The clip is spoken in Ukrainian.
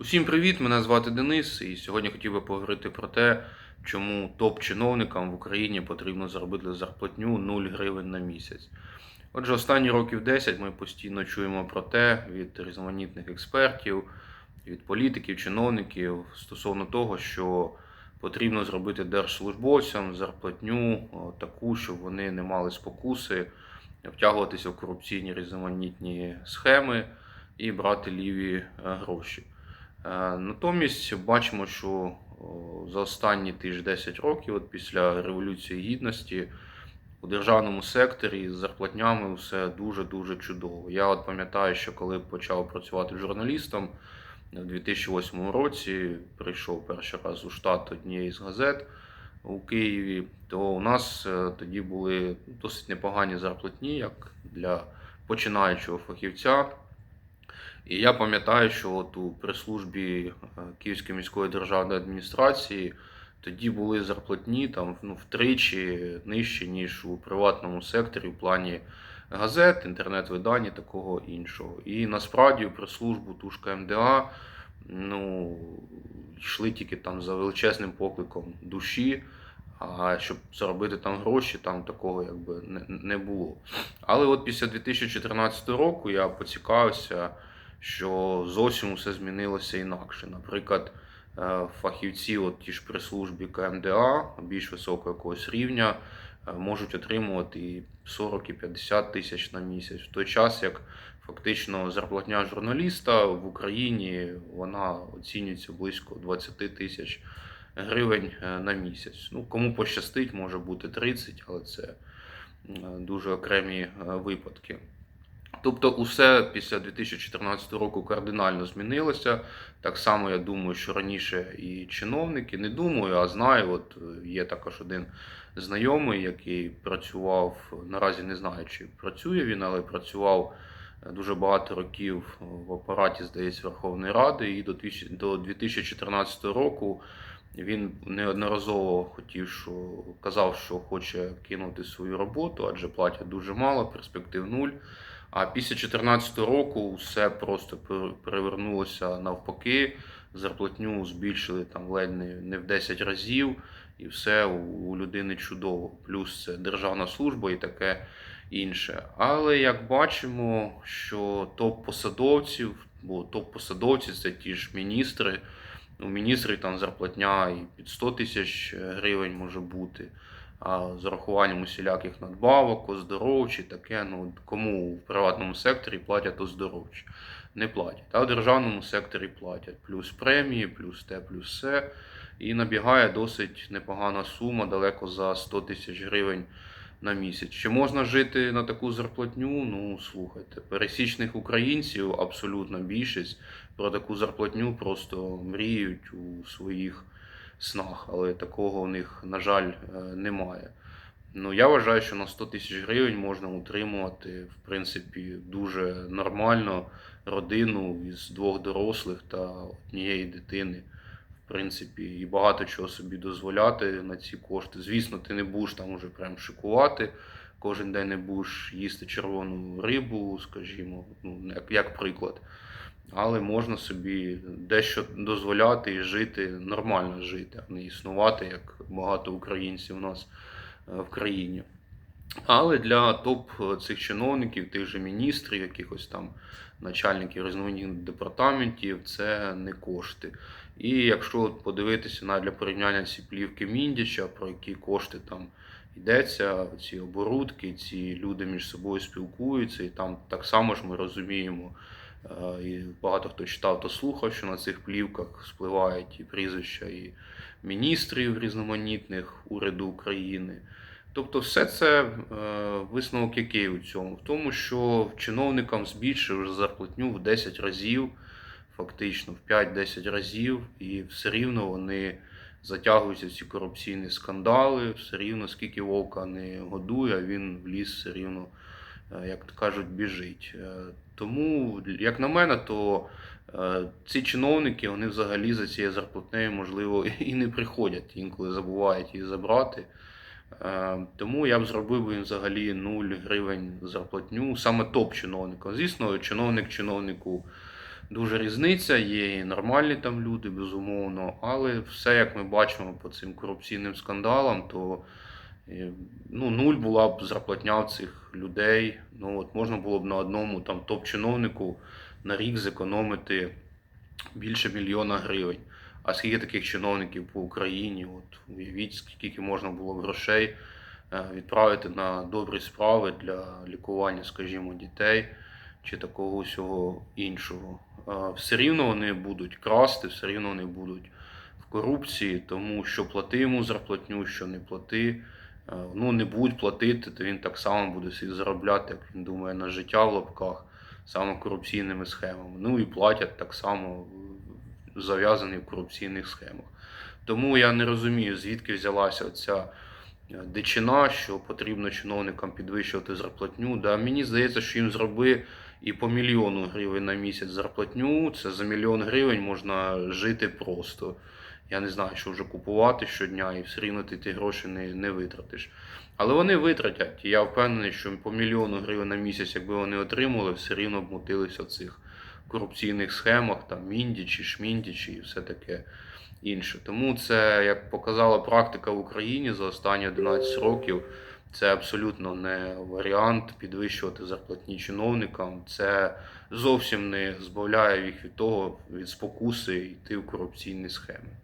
Усім привіт! Мене звати Денис, і сьогодні хотів би поговорити про те, чому топ-чиновникам в Україні потрібно заробити зарплатню 0 гривень на місяць. Отже, останні років 10 ми постійно чуємо про те від різноманітних експертів, від політиків, чиновників стосовно того, що потрібно зробити держслужбовцям зарплатню таку, щоб вони не мали спокуси втягуватися в корупційні різноманітні схеми і брати ліві е, гроші. Е, Натомість бачимо, що за останні тиж 10 років, от після Революції Гідності, у державному секторі з зарплатнями все дуже-дуже чудово. Я от пам'ятаю, що коли почав працювати журналістом у 2008 році, прийшов перший раз у штат однієї з газет у Києві, то у нас е, тоді були досить непогані зарплатні, як для починаючого фахівця. І я пам'ятаю, що от у прес-службі е, Київської міської державної адміністрації тоді були зарплатні там ну, втричі нижчі, ніж у приватному секторі в плані газет, інтернет-видань і такого іншого. І насправді у прес-службу Тушка МДА ну, йшли тільки там за величезним покликом душі. А щоб заробити там гроші, там такого якби не було. Але от після 2014 року я поцікавився, що зовсім усе змінилося інакше. Наприклад, е, фахівці, от ті ж при службі КМДА більш високого якогось рівня, е, можуть отримувати і 40 і 50 тисяч на місяць. В той час як фактично зарплатня журналіста в Україні вона оцінюється близько 20 тисяч гривень е, на місяць. Ну, кому пощастить, може бути 30, але це дуже окремі випадки. Тобто, усе після 2014 року кардинально змінилося. Так само я думаю, що раніше і чиновники, не думаю, а знаю. От е, є також один знайомий, який працював, наразі не знаю, чи працює він, але працював е, дуже багато років в апараті, здається, Верховної Ради, і до 2014 року він неодноразово хотів, що казав, що хоче кинути свою роботу, адже платять дуже мало, перспектив нуль. А після 2014 року все просто перевернулося навпаки. Зарплатню збільшили там ледь не, в 10 разів, і все у, людини чудово. Плюс це державна служба і таке інше. Але як бачимо, що топ-посадовців, бо топ-посадовці це ті ж міністри. У міністрів там зарплатня і під 100 тисяч гривень може бути. З урахуванням усіляких надбавок, оздоровчі, таке, ну кому в приватному секторі платять оздоровчі? Не платять. А в державному секторі платять. Плюс премії, плюс те, плюс все. І набігає досить непогана сума, далеко за 100 тисяч гривень на місяць. Чи можна жити на таку зарплатню? Ну, слухайте, пересічних українців абсолютна більшість про таку зарплатню просто мріють у своїх снах, але такого у них, на жаль, е, немає. Ну, я вважаю, що на 100 тисяч гривень можна утримувати, в принципі, дуже нормально родину із двох дорослих та однієї дитини. В принципі, і багато чого собі дозволяти на ці кошти. Звісно, ти не будеш там уже прям шикувати. Кожен день не будеш їсти червону рибу, скажімо, ну, як, як приклад. Але можна собі дещо дозволяти і жити, нормально жити, а не існувати, як багато українців у нас е, в країні. Але для топ цих чиновників, тих же міністрів, якихось там начальників різноманітних департаментів, це не кошти. І якщо подивитися навіть для порівняння ці плівки Міндіча, про які кошти там йдеться, ці оборудки, ці люди між собою спілкуються, і там так само ж ми розуміємо. Е, І багато хто читав, то слухав, що на цих плівках спливають і прізвища і міністрів різноманітних уряду України. Тобто, все це е, висновок який у цьому? В тому, що чиновникам збільшили зарплатню в 10 разів, фактично в 5-10 разів, і все рівно вони затягуються в ці корупційні скандали, все рівно скільки вовка не годує, а він в ліс все рівно, е, як то кажуть, біжить. Е, Тому, як на мене, то е, ці чиновники вони взагалі за цією зарплатнею, можливо, і не приходять, інколи забувають її забрати. Тому я б зробив їм взагалі 0 гривень зарплатню, саме топ чиновника. Звісно, чиновник чиновнику дуже різниця. Є і нормальні там люди, безумовно, але все, як ми бачимо по цим корупційним скандалам, то е, ну, нуль була б зарплатня цих людей. Ну, от можна було б на одному там топ-чиновнику на рік зекономити більше мільйона гривень. А скільки таких чиновників по Україні? От уявіть, скільки можна було б грошей е, відправити на добрі справи для лікування, скажімо, дітей чи такого усього іншого. Е, Все рівно вони будуть красти, все рівно вони будуть в корупції, тому що плати йому зарплатню, що не плати. е, Ну, не будуть платити, то він так само буде собі заробляти, як він думає, на життя в лапках, саме корупційними схемами. Ну і платять так само е, зав'язані в корупційних схемах. Тому я не розумію, звідки взялася ця дичина, що потрібно чиновникам підвищувати зарплатню. Да, мені здається, що їм зроби і по мільйону гривень на місяць зарплатню. Це за мільйон гривень можна жити просто. Я не знаю, що вже купувати щодня, і все рівно ти ті гроші не, не витратиш. Але вони витратять. І я впевнений, що по мільйону гривень на місяць, якби вони отримали, все рівно б мутилися в цих корупційних схемах, там міндічі, шміндічі і все таке інше. Тому це, як показала практика в Україні за останні 11 років, це абсолютно не варіант підвищувати зарплатні чиновникам. Це зовсім не збавляє їх від того, від спокуси йти в корупційні схеми.